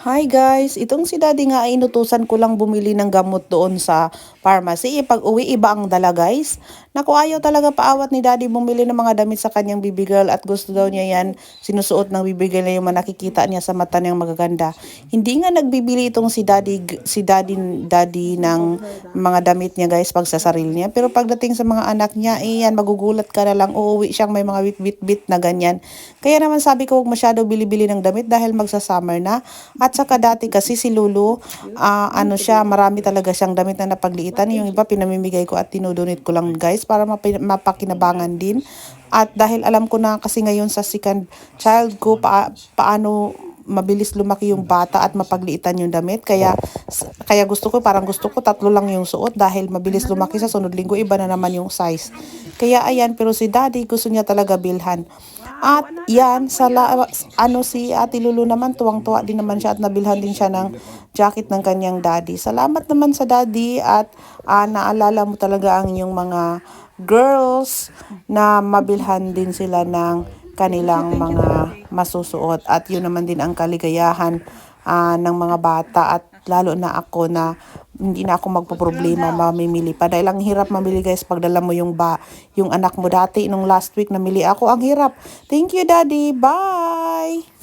Hi guys, itong si daddy nga ay inutusan ko lang bumili ng gamot doon sa pharmacy. Pag uwi, iba ang dala guys. Naku, ayaw talaga paawat ni daddy bumili ng mga damit sa kanyang baby girl at gusto daw niya yan sinusuot ng baby girl na yung mga nakikita niya sa mata niyang magaganda. Hindi nga nagbibili itong si daddy, si daddy, daddy ng mga damit niya guys pag sa sarili niya. Pero pagdating sa mga anak niya, eh magugulat ka na lang. Uuwi siyang may mga bit-bit-bit na ganyan. Kaya naman sabi ko huwag masyado bili-bili ng damit dahil magsa-summer na. At saka dati kasi si Lulu, ah, ano siya, marami talaga siyang damit na napagliitan. Yung iba pinamimigay ko at tinudunit ko lang guys para mapi- mapakinabangan din. At dahil alam ko na kasi ngayon sa second child ko, pa, paano mabilis lumaki yung bata at mapagliitan yung damit. Kaya kaya gusto ko, parang gusto ko tatlo lang yung suot dahil mabilis lumaki sa sunod linggo, iba na naman yung size. Kaya ayan, pero si daddy gusto niya talaga bilhan. At yan, sa la, ano si Ate Lulu naman, tuwang-tuwa din naman siya at nabilhan din siya ng jacket ng kanyang daddy. Salamat naman sa daddy at ah, naalala mo talaga ang yung mga girls na mabilhan din sila ng kanilang mga masusuot. At yun naman din ang kaligayahan ah, ng mga bata at lalo na ako na hindi na ako magpoproblema mamimili pa. Dahil ang hirap mamili guys pag dala mo yung ba yung anak mo. Dati nung last week namili ako. Ang hirap. Thank you daddy. Bye